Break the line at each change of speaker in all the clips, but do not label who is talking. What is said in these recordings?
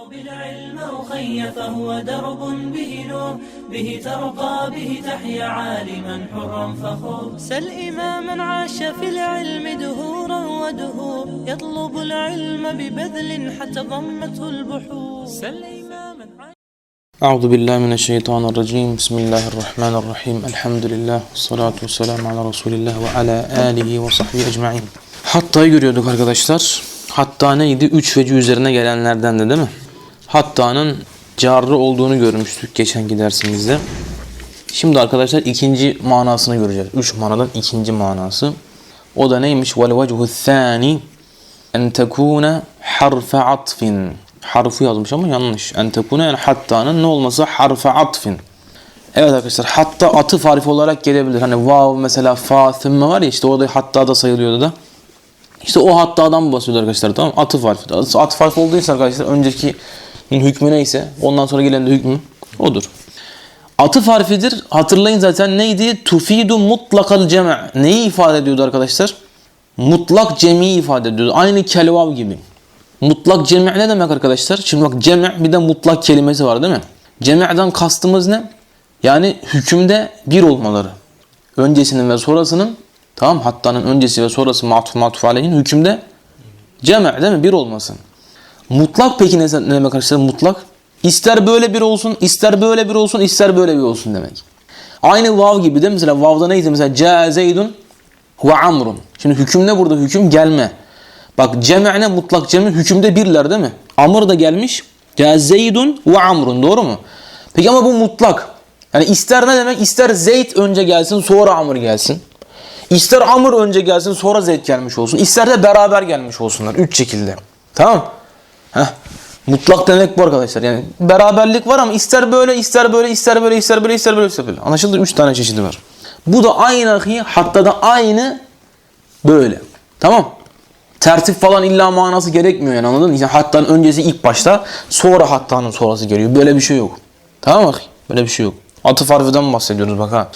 اطلب العلم أخي فهو درب به نور به ترقى به تحيا عالما حرا فخور سل إماما عاش في العلم دهورا ودهور يطلب العلم ببذل حتى ضمته البحور سل إماما عاش
أعوذ بالله من الشيطان الرجيم بسم الله الرحمن الرحيم الحمد لله والصلاة والسلام على رسول الله alihi ve sahbihi ecmain. Hatta'yı görüyorduk arkadaşlar. Hatta neydi? Üç veci üzerine gelenlerden de değil mi? Hatta'nın carrı olduğunu görmüştük geçenki dersimizde. Şimdi arkadaşlar ikinci manasını göreceğiz. Üç manadan ikinci manası. O da neymiş? Vel vechuhu thani en tekune harfe atfin. Harfu yazmış ama yanlış. En tekune yani hatta'nın ne olması? Harfe atfin. Evet arkadaşlar hatta atıf harfi olarak gelebilir. Hani vav mesela fa thümme var ya işte o da hatta da sayılıyordu da. İşte o hattadan bahsediyor arkadaşlar tamam mı? Atıf harfi. Atıf harfi olduysa arkadaşlar önceki hükmü neyse ondan sonra gelen de hükmü odur. Atıf harfidir. Hatırlayın zaten neydi? Tufidu mutlakal cema. Neyi ifade ediyordu arkadaşlar? Mutlak cemi ifade ediyordu. Aynı kelvav gibi. Mutlak cemi ne demek arkadaşlar? Şimdi bak cemi bir de mutlak kelimesi var değil mi? Cemi'den kastımız ne? Yani hükümde bir olmaları. Öncesinin ve sonrasının tamam hattanın öncesi ve sonrası matuf matuf aleyhin hükümde cemi değil mi? Bir olmasın. Mutlak peki ne, ne demek arkadaşlar? Mutlak. İster böyle bir olsun, ister böyle bir olsun, ister böyle bir olsun demek. Aynı vav gibi değil mi? Mesela vavda neydi? Mesela ca zeydun ve amrun. Şimdi hüküm ne burada? Hüküm gelme. Bak cem'ne mutlak cem'i hükümde birler değil mi? Amr da gelmiş. Ya zeydun ve amrun doğru mu? Peki ama bu mutlak. Yani ister ne demek? İster Zeyd önce gelsin sonra Amr gelsin. İster Amr önce gelsin sonra Zeyd gelmiş olsun. İster de beraber gelmiş olsunlar. Üç şekilde. Tamam Heh. Mutlak demek bu arkadaşlar. Yani beraberlik var ama ister böyle, ister böyle, ister böyle, ister böyle, ister böyle, ister böyle. Anlaşıldı? Üç tane çeşidi var. Bu da aynı ahi, hatta da aynı böyle. Tamam Tertip falan illa manası gerekmiyor yani anladın mı? Yani hattanın öncesi ilk başta, sonra hattanın sonrası geliyor. Böyle bir şey yok. Tamam mı? Böyle bir şey yok. Atıf harfiden bahsediyoruz bak ha.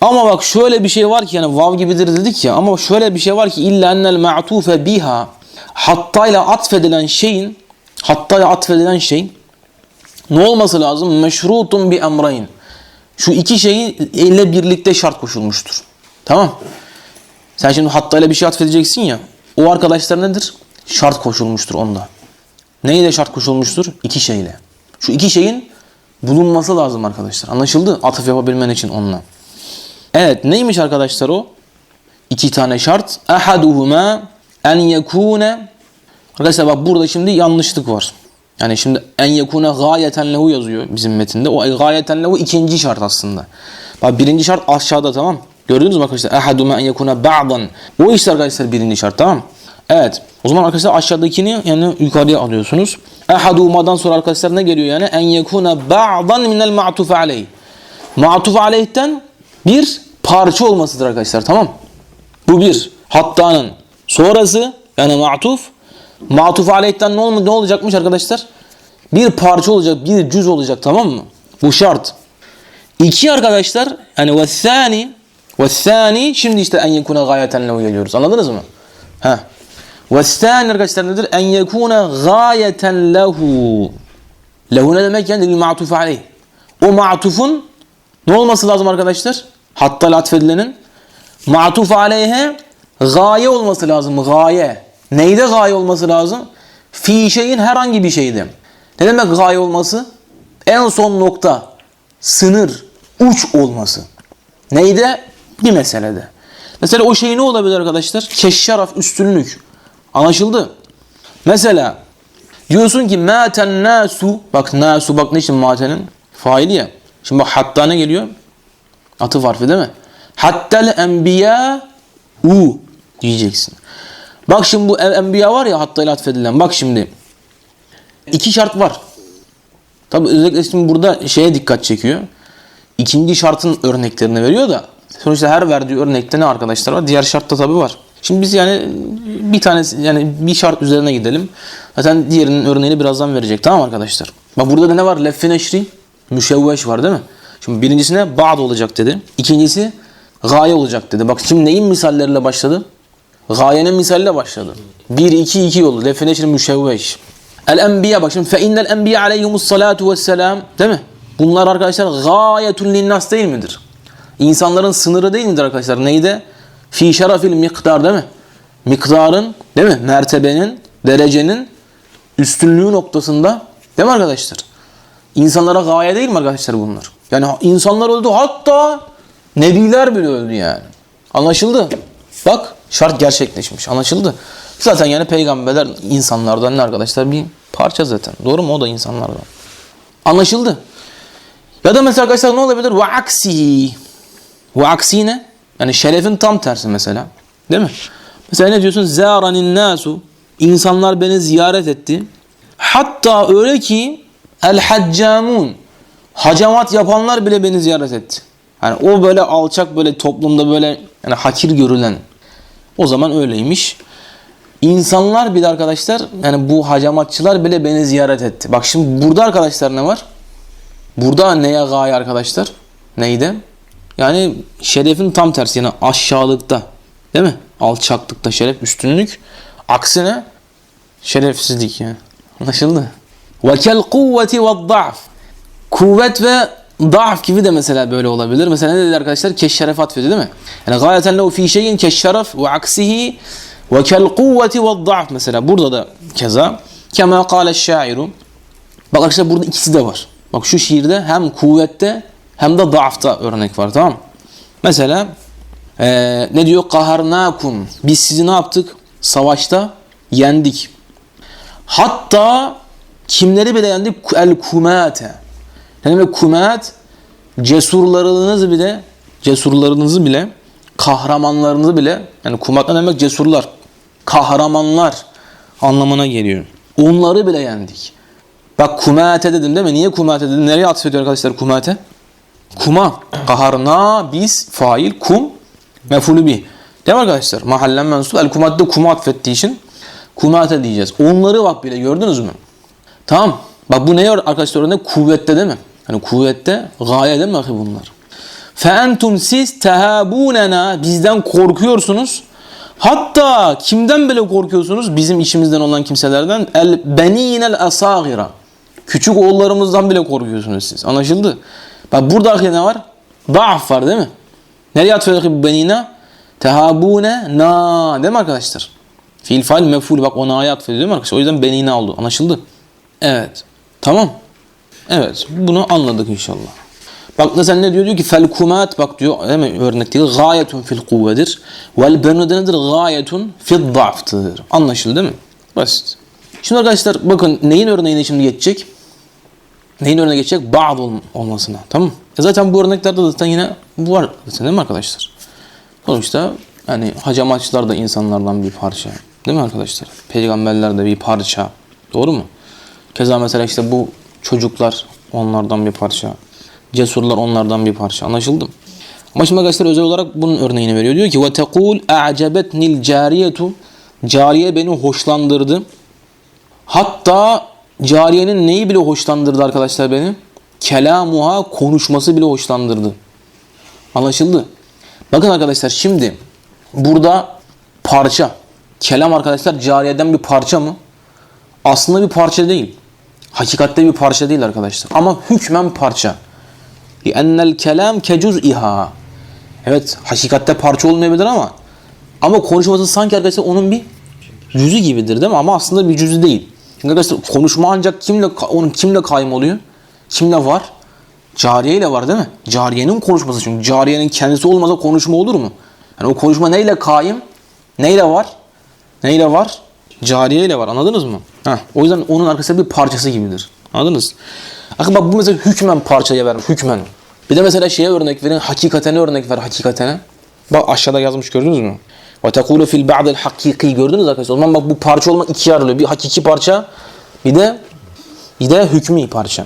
Ama bak şöyle bir şey var ki yani vav gibidir dedik ya ama şöyle bir şey var ki illa ennel ma'tufe biha hattayla atfedilen şeyin hattayla atfedilen şey ne olması lazım? Meşrutun bi emrayn. Şu iki şeyi ile birlikte şart koşulmuştur. Tamam. Sen şimdi hattayla bir şey atfedeceksin ya. O arkadaşlar nedir? Şart koşulmuştur onda. Neyle şart koşulmuştur? İki şeyle. Şu iki şeyin bulunması lazım arkadaşlar. Anlaşıldı? Atıf yapabilmen için onunla. Evet neymiş arkadaşlar o? İki tane şart. Ahaduhuma en yekune Arkadaşlar bak burada şimdi yanlışlık var. Yani şimdi en yekune gayeten lehu yazıyor bizim metinde. O gayeten lehu ikinci şart aslında. Bak birinci şart aşağıda tamam. Gördünüz mü arkadaşlar? Ahaduma en yekune ba'dan. O işte arkadaşlar birinci şart tamam. Evet. O zaman arkadaşlar aşağıdakini yani yukarıya alıyorsunuz. Ahaduma'dan sonra arkadaşlar ne geliyor yani? En yekune ba'dan minel ma'tuf aleyh. Ma'tuf aleyhten bir parça olmasıdır arkadaşlar tamam. Bu bir. Hattanın sonrası yani ma'tuf Matuf aleyhten ne, olma, ne olacakmış arkadaşlar? Bir parça olacak, bir cüz olacak tamam mı? Bu şart. İki arkadaşlar yani ve thani ve thani şimdi işte en yekune gayeten lehu geliyoruz. Anladınız mı? Ha. Ve thani arkadaşlar nedir? En yekune gayeten lehu. Lehu ne demek yani? Ma'tuf aleyh. O ma'tufun ne olması lazım arkadaşlar? Hatta atfedilenin ma'tuf aleyhe gaye olması lazım. Gaye. Neyde gaye olması lazım? Fi şeyin herhangi bir şeyde. Ne demek gaye olması? En son nokta, sınır, uç olması. Neyde? Bir meselede. Mesela o şey ne olabilir arkadaşlar? Keşşaraf, üstünlük. Anlaşıldı? Mesela diyorsun ki maten nasu bak nasu bak ne için matenin? Faili ya. Şimdi bak hatta ne geliyor? Atıf harfi değil mi? Hattel enbiya u diyeceksin. Bak şimdi bu enbiya var ya hatta ile atfedilen. Bak şimdi. iki şart var. Tabi özellikle şimdi burada şeye dikkat çekiyor. İkinci şartın örneklerini veriyor da sonuçta her verdiği örnekte ne arkadaşlar var? Diğer şartta tabi var. Şimdi biz yani bir tane yani bir şart üzerine gidelim. Zaten diğerinin örneğini birazdan verecek. Tamam arkadaşlar. Bak burada da ne var? Leffi neşri, müşevveş var değil mi? Şimdi birincisine ba'd olacak dedi. İkincisi gaye olacak dedi. Bak şimdi neyin misalleriyle başladı? Gayenin misaliyle başladı. 1 2 2 yolu. Defneşir müşevveş. El enbiya bak şimdi fe innel enbiya aleyhimus salatu vesselam değil mi? Bunlar arkadaşlar gayetun linnas değil midir? İnsanların sınırı değil midir arkadaşlar? Neyde? Fi şerefil miktar değil mi? Miktarın değil mi? Mertebenin, derecenin üstünlüğü noktasında değil mi arkadaşlar? İnsanlara gaye değil mi arkadaşlar bunlar? Yani insanlar öldü hatta nebiler bile öldü yani. Anlaşıldı. Bak şart gerçekleşmiş. Anlaşıldı. Zaten yani peygamberler insanlardan ne arkadaşlar? Bir parça zaten. Doğru mu? O da insanlardan. Anlaşıldı. Ya da mesela arkadaşlar ne olabilir? Ve aksi. Ve aksi ne? Yani şerefin tam tersi mesela. Değil mi? Mesela ne diyorsun? Zâranin nasu. İnsanlar beni ziyaret etti. Hatta öyle ki el haccamun. Hacamat yapanlar bile beni ziyaret etti. Yani o böyle alçak böyle toplumda böyle yani hakir görülen o zaman öyleymiş. İnsanlar bile arkadaşlar yani bu hacamatçılar bile beni ziyaret etti. Bak şimdi burada arkadaşlar ne var? Burada neye gaye arkadaşlar? Neydi? Yani şerefin tam tersi yani aşağılıkta. Değil mi? Alçaklıkta şeref, üstünlük. Aksine şerefsizlik yani. Anlaşıldı? Ve kel kuvveti ve da'f. Kuvvet ve da'f gibi de mesela böyle olabilir. Mesela ne dedi arkadaşlar? Keşşeref atfedi değil mi? Yani gayeten lehu fi şeyin keşşeref ve aksihi ve kel kuvveti ve da'f mesela. Burada da keza. Kema kâle şairu. Bak arkadaşlar burada ikisi de var. Bak şu şiirde hem kuvvette hem de da'fta örnek var tamam mı? Mesela eee, ne diyor? Kaharnakum. Biz sizi ne yaptık? Savaşta yendik. Hatta kimleri bile yendik? El kumate. Ne demek kumat? Cesurlarınızı bile, cesurlarınızı bile, kahramanlarınızı bile, yani kumat ne demek? Cesurlar, kahramanlar anlamına geliyor. Onları bile yendik. Bak kumate dedim değil mi? Niye kumate dedim? Nereye atfediyor arkadaşlar kumate? Kuma. Kaharna biz fail kum mefulü bih. Değil mi arkadaşlar? Mahallen mensup. El kumat de kuma atfettiği için kumate diyeceğiz. Onları bak bile gördünüz mü? Tamam. Bak bu ne arkadaşlar örnek? Kuvvette değil mi? Hani kuvvette gaye değil mi akı bunlar? Feentum siz tehabunena bizden korkuyorsunuz. Hatta kimden bile korkuyorsunuz? Bizim içimizden olan kimselerden. El beninel asagira. Küçük oğullarımızdan bile korkuyorsunuz siz. Anlaşıldı? Bak burada ne var? Da'f var değil mi? Nereye atfediyor bu benina? Tehabune na değil mi arkadaşlar? Fiil fail meful bak ona ayet atfediyor değil mi arkadaşlar? O yüzden benina oldu. Anlaşıldı? Evet. Tamam. Evet. Bunu anladık inşallah. Bak mesela ne diyor? Diyor ki fel kumat bak diyor mi? Örnek değil. Gayetun fil kuvvedir. Vel benu da nedir? Gayetun fil da'ftır. Anlaşıldı değil mi? Basit. Şimdi arkadaşlar bakın neyin örneğine şimdi geçecek? Neyin örneğine geçecek? Ba'd ol- olmasına. Tamam e Zaten bu örneklerde zaten yine bu var zaten değil mi arkadaşlar? Sonuçta hani hacamatçılar da insanlardan bir parça. Değil mi arkadaşlar? Peygamberler de bir parça. Doğru mu? Keza mesela işte bu çocuklar onlardan bir parça. Cesurlar onlardan bir parça. Anlaşıldı mı? Ama şimdi arkadaşlar özel olarak bunun örneğini veriyor. Diyor ki وَتَقُولْ اَعْجَبَتْنِ الْجَارِيَةُ Cariye beni hoşlandırdı. Hatta cariyenin neyi bile hoşlandırdı arkadaşlar beni? Kelamuha konuşması bile hoşlandırdı. Anlaşıldı. Bakın arkadaşlar şimdi burada parça. Kelam arkadaşlar cariyeden bir parça mı? Aslında bir parça değil. Hakikatte bir parça değil arkadaşlar. Ama hükmen parça. لِأَنَّ الْكَلَامْ كَجُزْئِهَا Evet hakikatte parça olmayabilir ama ama konuşması sanki arkadaşlar onun bir cüzü gibidir değil mi? Ama aslında bir cüzü değil. Çünkü arkadaşlar konuşma ancak kimle onun kimle kaym oluyor? Kimle var? Cariye ile var değil mi? Cariyenin konuşması çünkü cariyenin kendisi olmasa konuşma olur mu? Yani o konuşma neyle kaim? Neyle var? Neyle var? Cariye ile var. Anladınız mı? Heh, o yüzden onun arkasında bir parçası gibidir. Anladınız? Bakın bak bu mesela hükmen parçaya vermiş. Hükmen. Bir de mesela şeye örnek verin. Hakikatene örnek ver. Hakikatene. Bak aşağıda yazmış gördünüz mü? Ve tekulu fil ba'del hakiki. Gördünüz arkadaşlar. O zaman bak bu parça olmak ikiye ayrılıyor. Bir hakiki parça bir de bir de hükmü parça.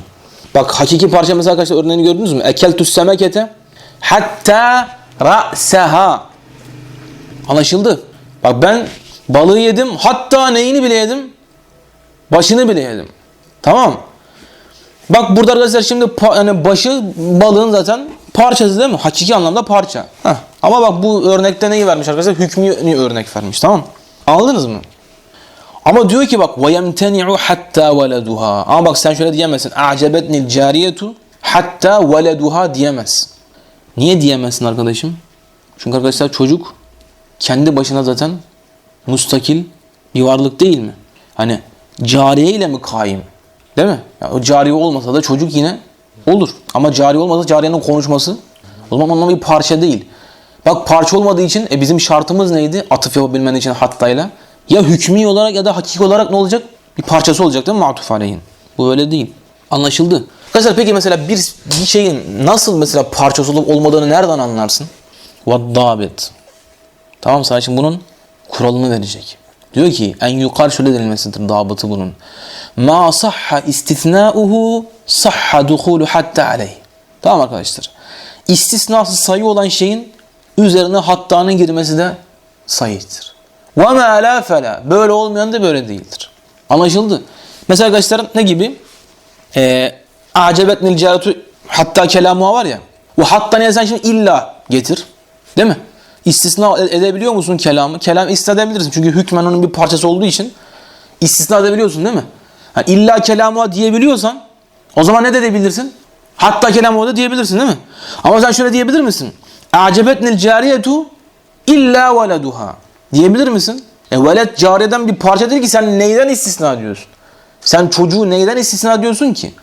Bak hakiki parça mesela arkadaşlar örneğini gördünüz mü? Ekeltus semekete hatta ra'seha. Anlaşıldı. Bak ben balığı yedim. Hatta neyini bile yedim? Başını bile yedim. Tamam. Bak burada arkadaşlar şimdi pa- yani başı balığın zaten parçası değil mi? Hakiki anlamda parça. Heh. Ama bak bu örnekte neyi vermiş arkadaşlar? Hükmü örnek vermiş. Tamam. Anladınız mı? Ama diyor ki bak وَيَمْتَنِعُ hatta وَلَدُهَا. Ama bak sen şöyle diyemezsin. اَعْجَبَتْنِ الْجَارِيَةُ hatta وَلَدُهَا diyemez. Niye diyemezsin arkadaşım? Çünkü arkadaşlar çocuk kendi başına zaten mustakil bir varlık değil mi? Hani cariye ile mi kaim? Değil mi? Ya o cariye olmasa da çocuk yine olur. Ama cariye olmasa cariyenin konuşması o zaman ondan bir parça değil. Bak parça olmadığı için e bizim şartımız neydi? Atıf yapabilmen için hattayla. Ya hükmü olarak ya da hakiki olarak ne olacak? Bir parçası olacak değil mi? Matuf aleyhin. Bu öyle değil. Anlaşıldı. Arkadaşlar peki mesela bir, bir şeyin nasıl mesela parçası olup olmadığını nereden anlarsın? Vaddabit. Tamam sana şimdi bunun kuralını verecek. Diyor ki en yukarı şöyle denilmesidir dabıtı bunun. Ma sahha istisnauhu sahha duhulu hatta aleyh. Tamam arkadaşlar. İstisnası sayı olan şeyin üzerine hattanın girmesi de sayıdır. Ve ma la fela. Böyle olmayan da böyle değildir. Anlaşıldı. Mesela arkadaşlar ne gibi? Ee, acebetnil caratu hatta kelamuha var ya. O hatta ne sen şimdi illa getir. Değil mi? İstisna e- edebiliyor musun kelamı? Kelam istisna edebilirsin. Çünkü hükmen onun bir parçası olduğu için istisna edebiliyorsun değil mi? Ha, illa kelamuha diyebiliyorsan o zaman ne de edebilirsin? Hatta kelamuha da diyebilirsin değil mi? Ama sen şöyle diyebilir misin? Acebetnil cariyetu illa veleduha. Diyebilir misin? E velet cariyeden bir parça değil ki sen neyden istisna ediyorsun? Sen çocuğu neyden istisna ediyorsun ki?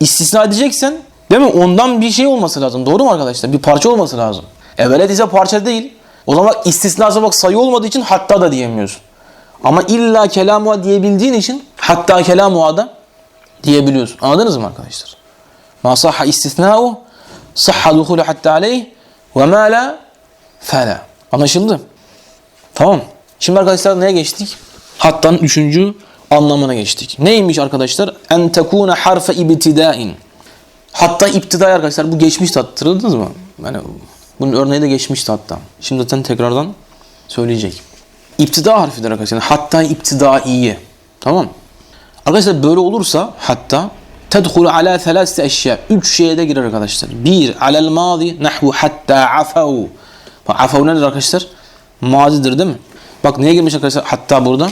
İstisna edeceksen değil mi? Ondan bir şey olması lazım. Doğru mu arkadaşlar? Bir parça olması lazım. E velet ise parça değil. O zaman istisnası bak sayı olmadığı için hatta da diyemiyorsun. Ama illa kelamuha diyebildiğin için hatta kelamuha da diyebiliyorsun. Anladınız mı arkadaşlar? Ma sahha istisna'u sahha duhulu hatta aleyh ve ma la fela. Anlaşıldı? Tamam. Şimdi arkadaşlar neye geçtik? Hattanın üçüncü anlamına geçtik. Neymiş arkadaşlar? En tekune harfe ibtidain. Hatta iptidai arkadaşlar bu geçmişti hatırladınız mı? Yani bunun örneği de geçmişti hatta. Şimdi zaten tekrardan söyleyecek. İptida harfidir arkadaşlar. Hatta iptidaiye. Tamam. Arkadaşlar böyle olursa hatta tedhulu ala thalathati eşya. Üç şeye de girer arkadaşlar. Bir, alel madi nahvu hatta afav. Afav nedir arkadaşlar? Mazidir değil mi? Bak neye girmiş arkadaşlar hatta burada?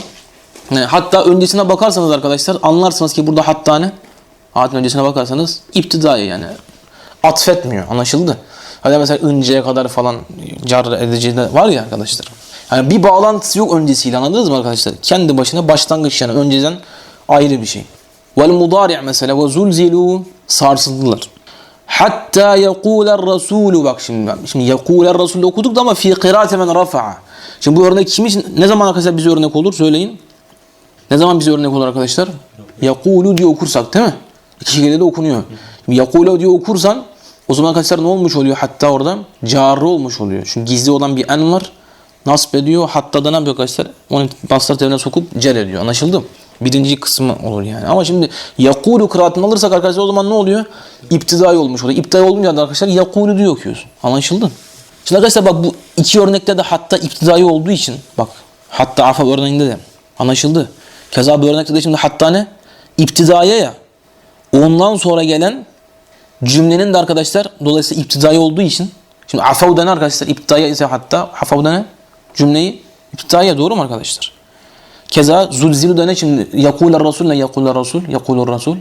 Yani hatta öncesine bakarsanız arkadaşlar anlarsınız ki burada hatta ne? Hatta öncesine bakarsanız iptidai yani. Atfetmiyor. Anlaşıldı? Hadi mesela önceye kadar falan car edici de var ya arkadaşlar. Yani bir bağlantısı yok öncesiyle anladınız mı arkadaşlar? Kendi başına başlangıç yani önceden ayrı bir şey. Vel mudari' mesela ve zulzilu sarsıldılar. Hatta yekuler rasulü bak şimdi şimdi yekuler rasulü okuduk da ama fi kıraate men rafa'a. Şimdi bu örnek kim için ne zaman arkadaşlar bize örnek olur söyleyin. Ne zaman bize örnek olur arkadaşlar? Yakulu diye okursak değil mi? İki şekilde de okunuyor. Yakulu diye okursan o zaman arkadaşlar ne olmuş oluyor? Hatta orada carı olmuş oluyor. Çünkü gizli olan bir en var. Nasp ediyor. Hatta da ne yapıyor arkadaşlar? Onu bastar tevrine sokup cer ediyor. Anlaşıldı mı? Birinci kısmı olur yani. Ama şimdi yakulu kıraatını alırsak arkadaşlar o zaman ne oluyor? İptidai olmuş oluyor. İptidai olunca da arkadaşlar yakulu diye okuyorsun. Anlaşıldı? Şimdi arkadaşlar bak bu iki örnekte de hatta iptidai olduğu için bak hatta afa örneğinde de anlaşıldı. Keza bu örnekte de şimdi hatta ne? İptidaiye ya. Ondan sonra gelen cümlenin de arkadaşlar dolayısıyla iptidai olduğu için şimdi afavda ne arkadaşlar? İptidaiye ise hatta afavda ne? Cümleyi iptidaiye doğru mu arkadaşlar? Keza zulzilu da ne şimdi? Yakuler Rasul ne yakuler Rasul? Yakulur Rasul.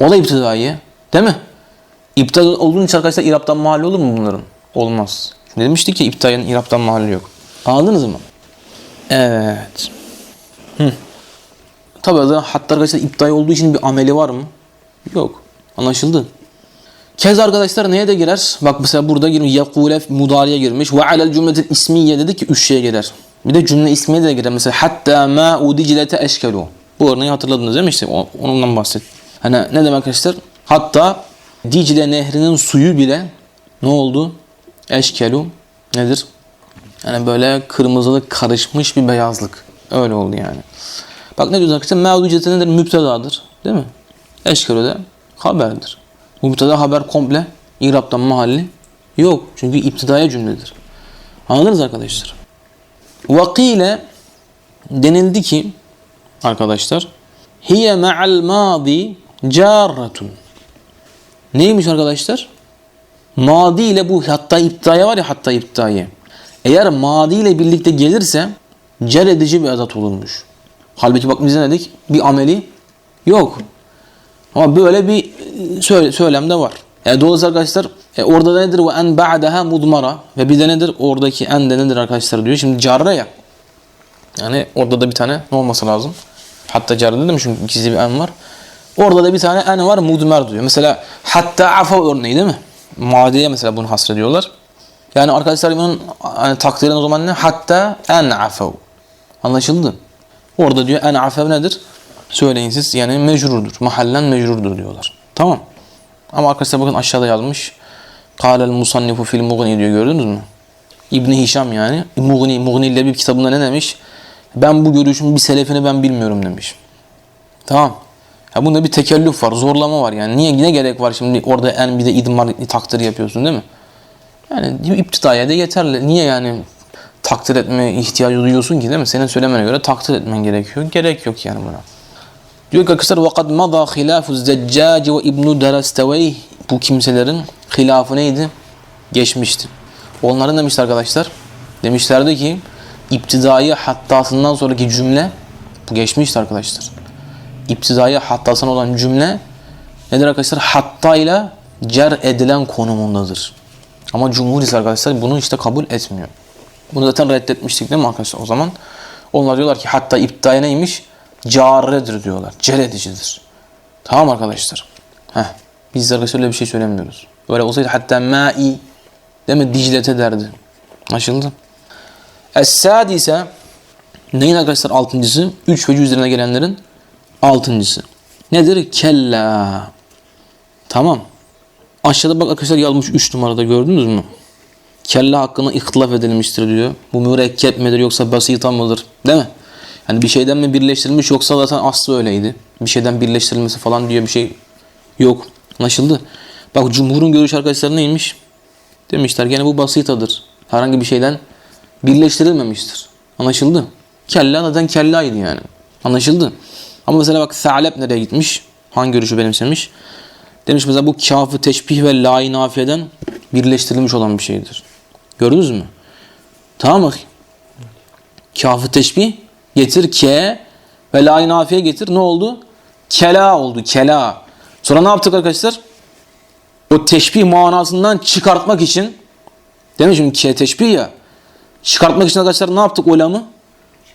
O da iptidaiye. Değil mi? İptidai olduğun için arkadaşlar İrap'tan mahalli olur mu bunların? Olmaz. Şimdi demiştik ki iptidaiyenin İrap'tan mahalli yok. Anladınız mı? Evet. Hı. Tabi hatta arkadaşlar iptidai olduğu için bir ameli var mı? Yok. Anlaşıldı. Kez arkadaşlar neye de girer? Bak mesela burada girmiş. Yakule mudariye girmiş. Ve alel cümletil ismiye dedi ki üç şeye girer. Bir de cümle ismiye de girer. Mesela hatta ma udicilete eşkelu. Bu örneği hatırladınız değil mi işte? Ondan bahset. Hani ne demek arkadaşlar? Hatta Dicle nehrinin suyu bile ne oldu? Eşkelu nedir? Yani böyle kırmızılık karışmış bir beyazlık. Öyle oldu yani. Bak ne diyoruz arkadaşlar? Ma udicilete nedir? Müptedadır. Değil mi? Eşkelu de haberdir. Müpteda haber komple İrab'dan mahalli yok. Çünkü iptidaya cümledir. Anladınız arkadaşlar? Vakile denildi ki arkadaşlar hiye ma'al madi carratun. Neymiş arkadaşlar? Madi ile bu hatta iptidaya var ya hatta iptidaya. Eğer madi ile birlikte gelirse cer edici bir adat olurmuş. Halbuki bak biz ne dedik? Bir ameli yok. Ama böyle bir e, söyle, söylem de var. E, dolayısıyla arkadaşlar e, orada da nedir? Ve en ba'daha mudmara. Ve bir de nedir? Oradaki en de nedir arkadaşlar diyor. Şimdi carre ya. Yani orada da bir tane ne olması lazım? Hatta carre dedim çünkü gizli bir en var. Orada da bir tane en var mudmer diyor. Mesela hatta afa örneği değil mi? Muadeye mesela bunu hasrediyorlar. Yani arkadaşlar bunun hani, takdirin o zaman ne? Hatta en afav. Anlaşıldı? Orada diyor en afev nedir? Söyleyin siz yani mecrurdur. Mahallen mecrurdur diyorlar. Tamam. Ama arkadaşlar bakın aşağıda yazmış. Kâlel musannifu fil mughni diyor gördünüz mü? İbni Hişam yani. Mughni ile bir kitabında ne demiş? Ben bu görüşün bir selefini ben bilmiyorum demiş. Tamam. Ya bunda bir tekellüf var, zorlama var yani. Niye ne gerek var şimdi orada en bir de idmar takdir yapıyorsun değil mi? Yani iptidaya da yeterli. Niye yani takdir etme ihtiyacı duyuyorsun ki değil mi? Senin söylemene göre takdir etmen gerekiyor. Gerek yok yani buna. Diyor ki arkadaşlar وَقَدْ مَضَى خِلَافُ الزَّجَّاجِ وَاِبْنُ دَرَسْتَوَيْهِ Bu kimselerin hilafı neydi? Geçmişti. Onların demişler arkadaşlar. Demişlerdi ki iptidai hattasından sonraki cümle bu geçmişti arkadaşlar. İptidai hattasından olan cümle nedir arkadaşlar? Hatta ile cer edilen konumundadır. Ama cumhur ise arkadaşlar bunu işte kabul etmiyor. Bunu zaten reddetmiştik değil mi arkadaşlar o zaman? Onlar diyorlar ki hatta iptidai neymiş? Carredir diyorlar. Cer. Tamam arkadaşlar. Heh. Biz arkadaşlar öyle bir şey söylemiyoruz. Böyle olsaydı hatta ma'i mi? Diclete derdi. Anlaşıldı? Es-sadise neyin arkadaşlar altıncısı? Üç ve üzerine gelenlerin altıncısı. Nedir? Kella. Tamam. Aşağıda bak arkadaşlar yazmış 3 numarada gördünüz mü? Kella hakkında ihtilaf edilmiştir diyor. Bu mürekkep midir yoksa basita mıdır? Değil mi? Yani bir şeyden mi birleştirilmiş yoksa zaten aslı öyleydi. Bir şeyden birleştirilmesi falan diyor bir şey yok. Anlaşıldı? Bak cumhurun görüşü arkadaşlar neymiş? Demişler gene bu basitadır. Herhangi bir şeyden birleştirilmemiştir. Anlaşıldı? Kella zaten kellaydı yani. Anlaşıldı? Ama mesela bak Tha'leb nereye gitmiş? Hangi görüşü benimsemiş? Demiş mesela bu kafı teşbih ve la nafiyeden birleştirilmiş olan bir şeydir. Gördünüz mü? Tamam mı? Kafı teşbih getir ke ve la nafiye getir. Ne oldu? Kela oldu. Kela. Sonra ne yaptık arkadaşlar? O teşbih manasından çıkartmak için değil mi şimdi ke teşbih ya çıkartmak için arkadaşlar ne yaptık o lamı?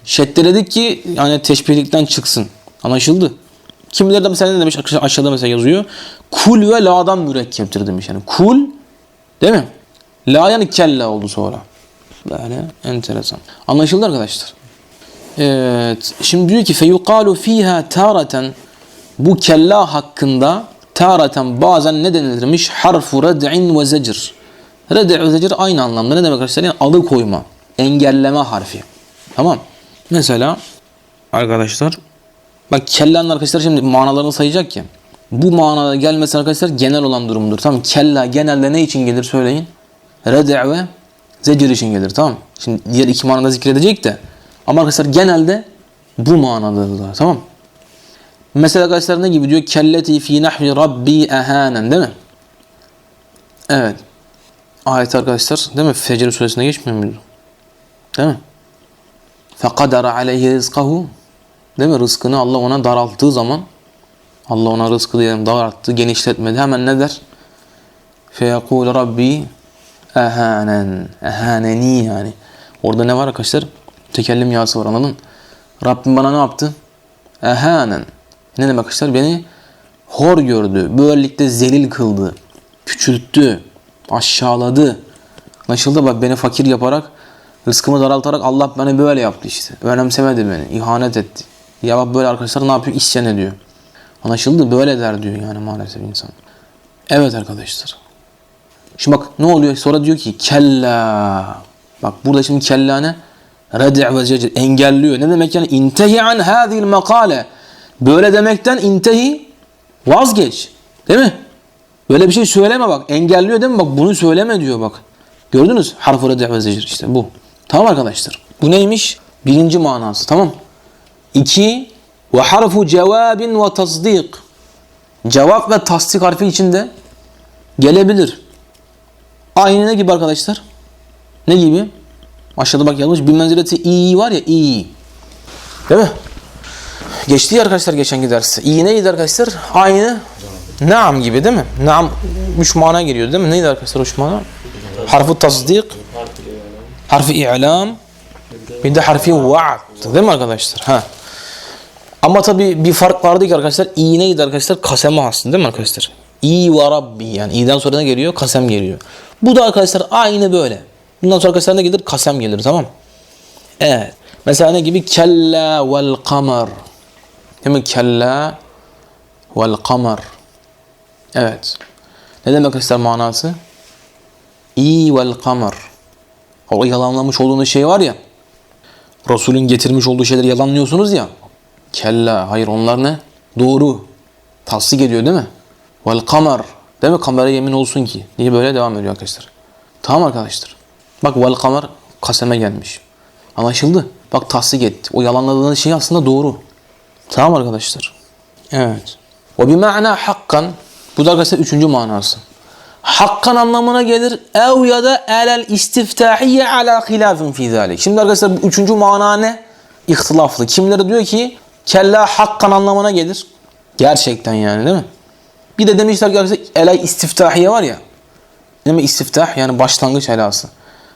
Şeddeledik ki yani teşbihlikten çıksın. Anlaşıldı. Kimileri de mesela ne demiş aşağıda mesela yazıyor. Kul ve la'dan mürekkeptir demiş yani. Kul değil mi? La yani kella oldu sonra. Böyle enteresan. Anlaşıldı arkadaşlar. Evet. Şimdi diyor ki feyukalu fiha taratan bu kella hakkında taratan bazen ne denilirmiş? Harfu red'in ve zecr. Red' ve zecr aynı anlamda. Ne demek arkadaşlar? Yani alıkoyma, engelleme harfi. Tamam. Mesela arkadaşlar bak kellanın arkadaşlar şimdi manalarını sayacak ya. Bu manada gelmesi arkadaşlar genel olan durumdur. Tamam kella genelde ne için gelir söyleyin? Red' ve zecr için gelir. Tamam. Şimdi diğer iki manada zikredecek de ama arkadaşlar genelde bu manadadır. Tamam Mesela arkadaşlar ne gibi diyor? Kelleti fi nahvi rabbi ehanen değil mi? Evet. Ayet arkadaşlar değil mi? Fecr suresine geçmiyor muydu? Değil mi? Fekadara aleyhi rizkahu değil mi? Rızkını Allah ona daralttığı zaman Allah ona rızkı diyelim daralttı, genişletmedi. Hemen ne der? Feyekul rabbi ehanen. Ehaneni yani. Orada ne var arkadaşlar? Tekellim yası var anladın? Rabbim bana ne yaptı? Ehanen. Ne demek arkadaşlar? Beni hor gördü. Böylelikle zelil kıldı. Küçülttü. Aşağıladı. Anlaşıldı bak beni fakir yaparak rızkımı daraltarak Allah beni böyle yaptı işte. Önemsemedi beni. ihanet etti. Ya bak böyle arkadaşlar ne yapıyor? İsyan ediyor. Anlaşıldı? Böyle der diyor yani maalesef insan. Evet arkadaşlar. Şimdi bak ne oluyor? Sonra diyor ki kella. Bak burada şimdi kella ne? Red'i ve cecr engelliyor. Ne demek yani? İntehi an hadhihi makale. Böyle demekten intehi vazgeç. Değil mi? Böyle bir şey söyleme bak. Engelliyor değil mi? Bak bunu söyleme diyor bak. Gördünüz? Harf-ı ve zecr işte bu. Tamam arkadaşlar. Bu neymiş? Birinci manası. Tamam. İki ve harfu cevabin ve tasdik. Cevap ve tasdik harfi içinde gelebilir. Aynı ne gibi arkadaşlar? Ne gibi? Aşağıda bak yazmış. Bir menzileti i var ya i. Değil mi? Geçti ya arkadaşlar geçen derste. İyi neydi arkadaşlar? Aynı naam gibi değil mi? Naam üç mana geliyor değil mi? Neydi arkadaşlar üç mana? Harfi tasdik, harfi i'lam, bir de harfi vaad değil mi arkadaşlar? Ha. Ama tabi bir fark vardı ki arkadaşlar iyi neydi arkadaşlar? Kaseme hastı değil mi arkadaşlar? İyi ve Rabbi yani iyiden sonra ne geliyor? Kasem geliyor. Bu da arkadaşlar aynı böyle. Bundan sonra arkadaşlar ne gelir? Kasem gelir tamam Evet. Mesela ne gibi? Kella vel kamer. Değil mi? Kella vel kamer. Evet. Ne demek arkadaşlar manası? İyi vel kamer. O yalanlamış olduğunuz şey var ya. Resulün getirmiş olduğu şeyleri yalanlıyorsunuz ya. Kella. Hayır onlar ne? Doğru. Tasdik ediyor değil mi? Vel kamer. Değil mi? Kamera yemin olsun ki. Niye böyle devam ediyor arkadaşlar? Tamam arkadaşlar. Bak vel kamer kaseme gelmiş. Anlaşıldı. Bak tasdik etti. O yalanladığınız şey aslında doğru. Tamam arkadaşlar. Evet. O bir mana hakkan. Bu da arkadaşlar üçüncü manası. Hakkan anlamına gelir. Ev ya da elel istiftahiyye ala hilafin fi zalik. Şimdi arkadaşlar bu üçüncü mana ne? İhtilaflı. Kimleri diyor ki kella hakkan anlamına gelir. Gerçekten yani değil mi? Bir de demişler ki arkadaşlar elay istiftahiye var ya. Değil mi? İstiftah yani başlangıç helası.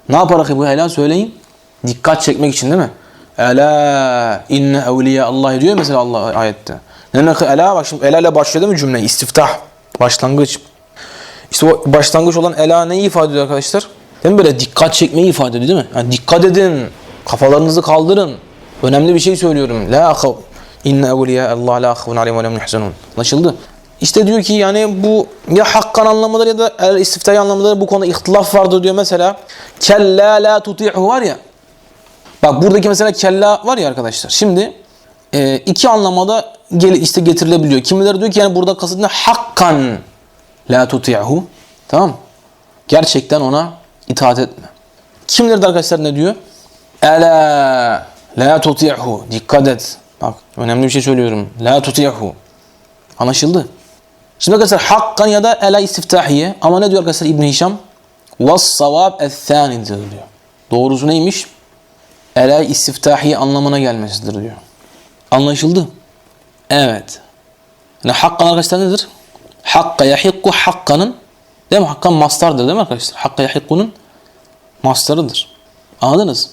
Ne yapar ki bu helal söyleyin? Dikkat çekmek için değil mi? Ela inne evliya Allah diyor mesela Allah ayette. Ne demek ela bak şimdi ela ile başlıyor değil mi cümle? İstiftah. Başlangıç. İşte o başlangıç olan ela neyi ifade ediyor arkadaşlar? Değil mi böyle dikkat çekmeyi ifade ediyor değil mi? Yani dikkat edin. Kafalarınızı kaldırın. Önemli bir şey söylüyorum. La. İnne evliya Allah la akhafun aleyhim ve lem. Anlaşıldı? İşte diyor ki yani bu ya hakkan anlamıdır ya da el istiftai anlamıdır bu konuda ihtilaf vardır diyor mesela. Kella la tuti'hu var ya. Bak buradaki mesela kella var ya arkadaşlar. Şimdi e, iki anlamada gel, işte getirilebiliyor. Kimileri diyor ki yani burada kasıt ne? Hakkan la tuti'hu. Tamam Gerçekten ona itaat etme. Kimileri de arkadaşlar ne diyor? Ela la tuti'hu. Dikkat et. Bak önemli bir şey söylüyorum. La tuti'hu. Anlaşıldı. Şimdi arkadaşlar hakkan ya da ela istiftahiye. Ama ne diyor arkadaşlar İbn Hişam? Vas savab es-thanidir diyor. Doğrusu neymiş? Ela istiftahiye anlamına gelmesidir diyor. Anlaşıldı. Evet. Yani hakkan arkadaşlar nedir? Hakka yahikku hakkanın değil mi? Hakkan mastardır değil mi arkadaşlar? Hakka yahikku'nun mastarıdır. Anladınız?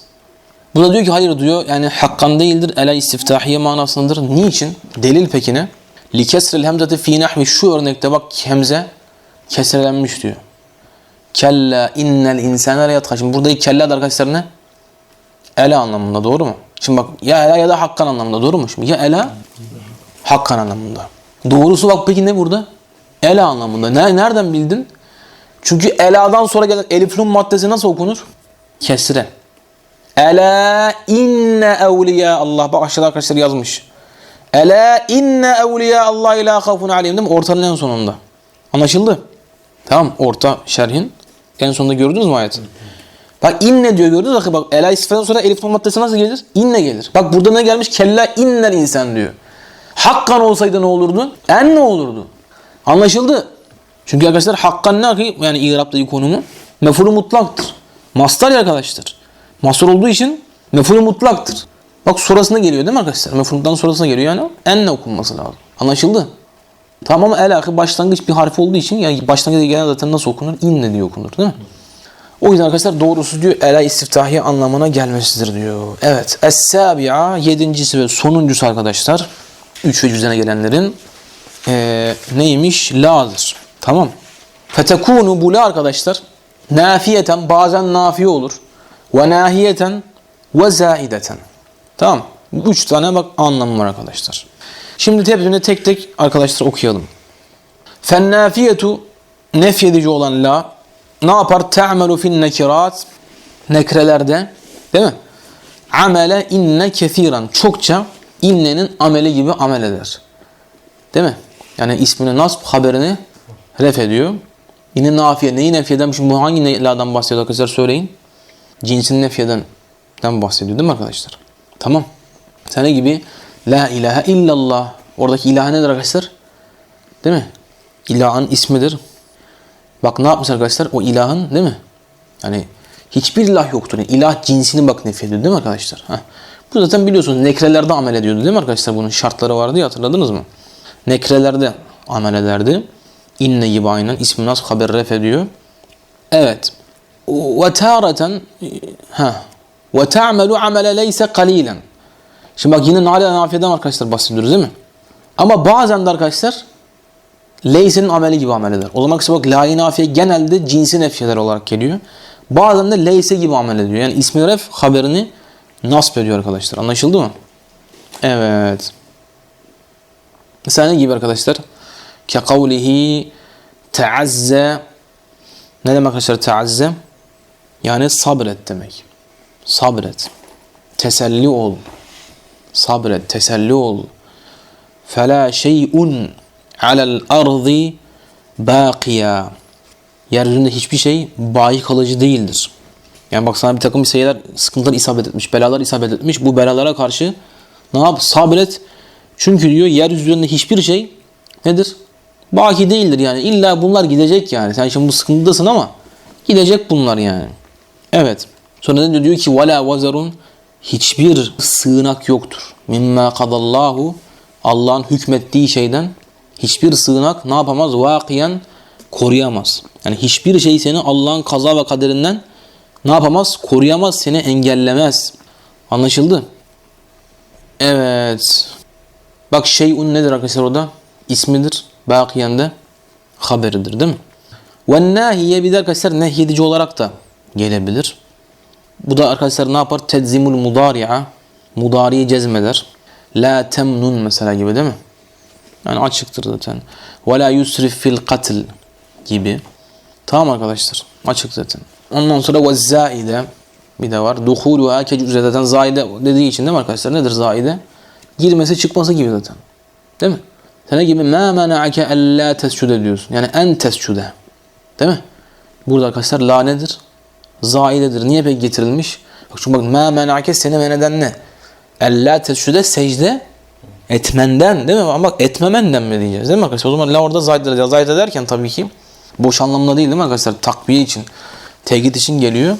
Bu da diyor ki hayır diyor yani hakkan değildir. Ela istiftahiye manasındadır. Niçin? Delil peki ne? Li kesril hemzeti fi nahvi şu örnekte bak hemze kesrelenmiş diyor. Kella innel insane le yatka. Şimdi buradaki kella da arkadaşlar ne? Ela anlamında doğru mu? Şimdi bak ya ela ya da hakkan anlamında doğru mu? Şimdi ya ela hakkan anlamında. Doğrusu bak peki ne burada? Ela anlamında. Ne, nereden bildin? Çünkü eladan sonra gelen eliflun maddesi nasıl okunur? Kesre. Ela inne evliya Allah. Bak aşağıda arkadaşlar yazmış. Ela inne evliya Allah ila khafun aleyhim değil mi? Ortanın en sonunda. Anlaşıldı? Tamam orta şerhin. En sonunda gördünüz mü ayeti? Bak inne diyor gördünüz mü? Bak ela istifeden sonra elif maddesi nasıl gelir? İnne gelir. Bak burada ne gelmiş? Kella innel insan diyor. Hakkan olsaydı ne olurdu? En ne olurdu? Anlaşıldı. Çünkü arkadaşlar hakkan ne ki? Yani İrab'daki konumu mefulü mutlaktır. Mastar ya arkadaşlar. Mastar olduğu için mefulü mutlaktır. Bak sonrasında geliyor değil mi arkadaşlar? Mefhumdan sonrasına geliyor yani. Enne okunması lazım. Anlaşıldı? Tamam ama el ahı başlangıç bir harf olduğu için yani başlangıçta gelen zaten nasıl okunur? İnne diye okunur değil mi? O yüzden arkadaşlar doğrusu diyor ela istiftahiye anlamına gelmesidir diyor. Evet. Es-sabi'a yedincisi ve sonuncusu arkadaşlar. Üç ve düzene gelenlerin ee, neymiş? La'dır. Tamam. Fetekunu bu la arkadaşlar nafiyeten bazen nafiye olur. Ve nahiyeten ve zaideten. Tamam. Bu Üç tane bak anlamı var arkadaşlar. Şimdi hepsini tek tek arkadaşlar okuyalım. Fennafiyetu nefyedici olan la ne yapar? Te'melu fin nekirat nekrelerde değil mi? Amele inne kethiran çokça innenin ameli gibi amel eder. Değil mi? Yani ismini nasb haberini ref ediyor. Yine nafiye. Neyi nefyeden? Şimdi bu hangi la'dan bahsediyor arkadaşlar söyleyin. Cinsin nefyeden bahsediyor değil mi arkadaşlar? Tamam. Sene gibi La ilahe illallah. Oradaki ilah nedir arkadaşlar? Değil mi? İlahın ismidir. Bak ne yapmış arkadaşlar? O ilahın değil mi? Yani hiçbir ilah yoktur. Yani ilah cinsini bak nefyediyor değil mi arkadaşlar? Heh. Bu zaten biliyorsunuz nekrelerde amel ediyordu değil mi arkadaşlar? Bunun şartları vardı ya hatırladınız mı? Nekrelerde amel ederdi. İnne gibi aynen. İsmi nas haber ref ediyor. Evet. Ve tareten ha ve ta'melu amele leyse kalilen. Şimdi bak yine nale nafiyeden arkadaşlar bahsediyoruz değil mi? Ama bazen de arkadaşlar leysenin ameli gibi amel eder. O zaman kısa bak la nafiye genelde cinsi nefiyeler olarak geliyor. Bazen de leyse gibi amel ediyor. Yani ismi ref haberini nasp ediyor arkadaşlar. Anlaşıldı mı? Evet. Mesela ne gibi arkadaşlar? Ke kavlihi teazze ne demek arkadaşlar teazze? Yani sabret demek Sabret. Teselli ol. Sabret, teselli ol. فَلَا شَيْءٌ عَلَى الْأَرْضِ بَاقِيًا Yeryüzünde hiçbir şey bayi kalıcı değildir. Yani bak sana bir takım şeyler, sıkıntılar isabet etmiş, belalar isabet etmiş. Bu belalara karşı ne yap? Sabret. Çünkü diyor yeryüzünde hiçbir şey nedir? Baki değildir yani. İlla bunlar gidecek yani. Sen şimdi bu sıkıntıdasın ama gidecek bunlar yani. Evet. Sonra ne diyor ki vela vazarun hiçbir sığınak yoktur. Mimma kadallahu Allah'ın hükmettiği şeyden hiçbir sığınak ne yapamaz? Vakiyen koruyamaz. Yani hiçbir şey seni Allah'ın kaza ve kaderinden ne yapamaz? Koruyamaz, seni engellemez. Anlaşıldı? Evet. Bak şeyun nedir arkadaşlar o da? İsmidir. Bakiyen de haberidir değil mi? Ve nahiye bir de arkadaşlar nehyedici olarak da gelebilir. Bu da arkadaşlar ne yapar? Tedzimul mudari'a. Mudari'yi cezmeder. La temnun mesela gibi değil mi? Yani açıktır zaten. Ve la yusrif fil katil gibi. Tamam arkadaşlar. Açık zaten. Ondan sonra ve zaide bir de var. Duhulu hakecü zaten zaide dediği için değil mi arkadaşlar? Nedir zaide? Girmesi çıkması gibi zaten. Değil mi? Ne gibi? Ma mena'ake alla tescude diyorsun. Yani en tescude. Değil mi? Burada arkadaşlar la nedir? Zaidedir. Niye pek getirilmiş? Bak çünkü bak ma mena'ake seni men eden ne? Alla tescude secde etmenden değil mi? Ama bak etmemenden mi diyeceğiz değil mi arkadaşlar? O zaman la orada zaide diyeceğiz. Zaide derken tabii ki boş anlamda değil değil mi arkadaşlar? Takviye için, tekit için geliyor.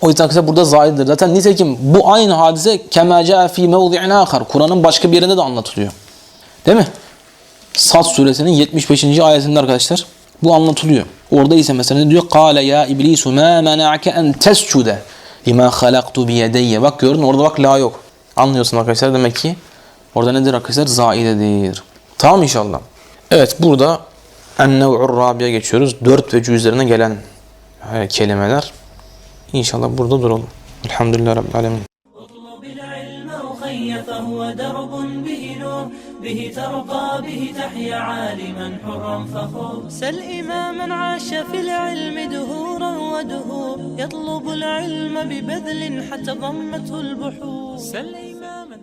O yüzden arkadaşlar burada zaidedir. Zaten nitekim bu aynı hadise kema caa fi mevdi'in ahar. Kur'an'ın başka bir yerinde de anlatılıyor. Değil mi? Sad suresinin 75. ayetinde arkadaşlar bu anlatılıyor. Orada ise mesela diyor? Kale ya iblisu mena'ake en tescude lima halaktu bi yedeyye. Bak gördün orada bak la yok. Anlıyorsun arkadaşlar demek ki orada nedir arkadaşlar? Zaidedir. Tamam inşallah. Evet burada en-nev'ur rabiye geçiyoruz. Dört ve üzerine gelen e, kelimeler. İnşallah burada duralım. Elhamdülillah Rabbil Alemin.
به ترقى به تحيا عالما حرا فخور. سل إماما عاش في العلم دهورا ودهور. يطلب العلم ببذل حتى ضمته البحور. سل إماما